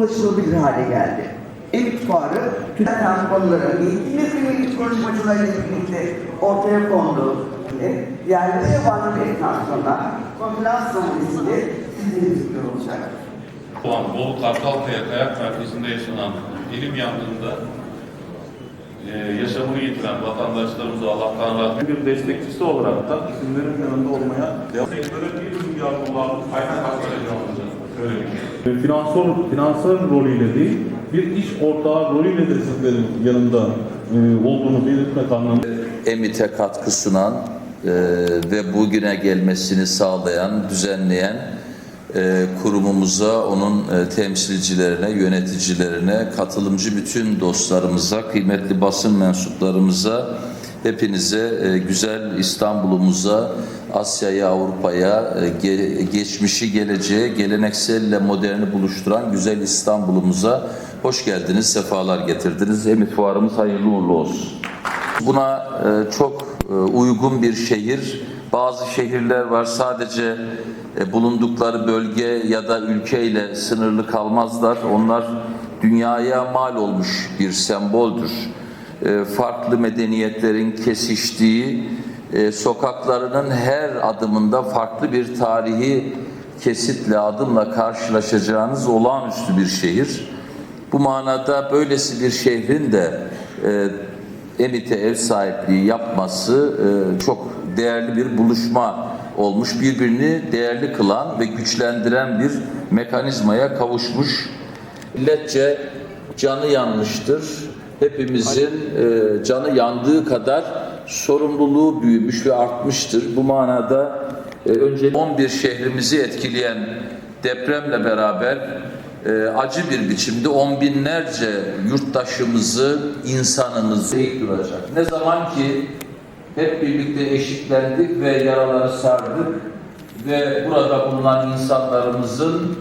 ulaşılabilir hale geldi. Emit Fuarı, Türk kampanyaları, eğitimli kıymetli konuşmacılarıyla birlikte ortaya kondu. Ve Yerli ve yabancı bir nasyonlar konferans sahnesinde sizlerin bizimle olacak. Bu an Bolu Kartalkaya Kayak Merkezi'nde yaşanan ilim yangınında e, yaşamını yitiren vatandaşlarımıza Allah'tan rahmet bir destekçisi olarak da isimlerin yanında olmaya devam Sektörün bir rüzgar olan kaynak aktaracağımızı söyledik. finansör, finansör rolüyle değil, bir iş ortağı rolüyle de sizlerin yanında e, olduğunu belirtmek anlamında. EMİT'e katkı sunan e, ve bugüne gelmesini sağlayan, düzenleyen e, kurumumuza, onun e, temsilcilerine, yöneticilerine, katılımcı bütün dostlarımıza, kıymetli basın mensuplarımıza, hepinize e, güzel İstanbul'umuza, Asya'ya, Avrupa'ya, e, ge- geçmişi, geleceğe, gelenekselle moderni buluşturan güzel İstanbul'umuza hoş geldiniz, sefalar getirdiniz. Emit Fuarımız hayırlı uğurlu olsun. Buna e, çok uygun bir şehir. Bazı şehirler var sadece bulundukları bölge ya da ülkeyle sınırlı kalmazlar. Onlar dünyaya mal olmuş bir semboldür. E, Farklı medeniyetlerin kesiştiği, e, sokaklarının her adımında farklı bir tarihi kesitle, adımla karşılaşacağınız olağanüstü bir şehir. Bu manada böylesi bir şehrin de e, EMİT'e ev sahipliği yapması çok değerli bir buluşma olmuş. Birbirini değerli kılan ve güçlendiren bir mekanizmaya kavuşmuş. Milletçe canı yanmıştır. Hepimizin e, canı yandığı kadar sorumluluğu büyümüş ve artmıştır. Bu manada e, önce 11 şehrimizi etkileyen depremle beraber e, acı bir biçimde on binlerce yurttaşımızı, insanımızı eğik duracak. Ne zaman ki hep birlikte eşitlendik ve yaraları sardık ve burada bulunan insanlarımızın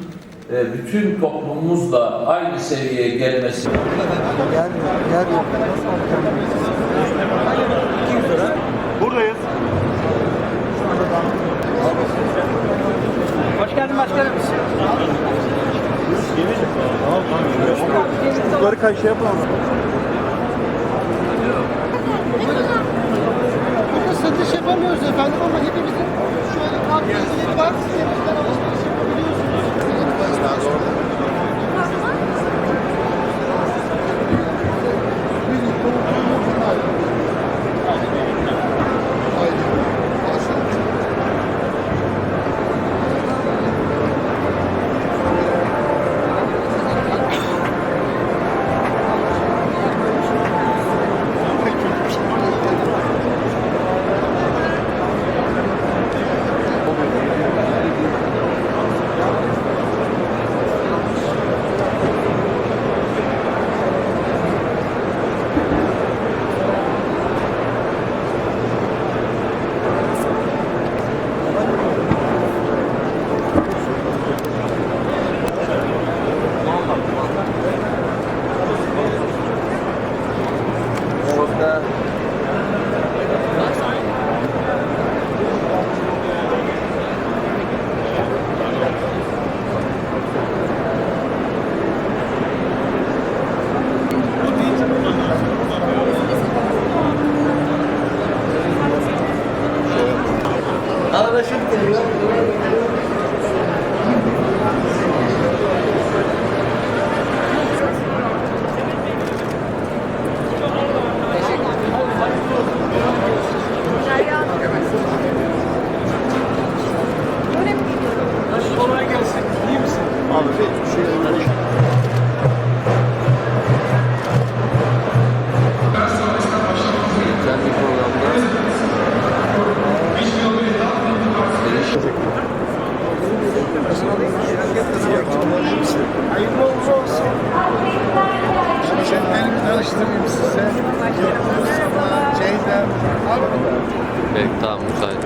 bütün toplumumuzla aynı seviyeye gelmesi Buradayız. Hoş geldin başkanım. Yukarı kaç şey yapalım. Burada satış yapamıyoruz efendim ama hepimizin şöyle kartları var. Hayırlı uğurlu olsun. Şeflerimi tanıştırayım size. Ceyda. Peki tamam müsait.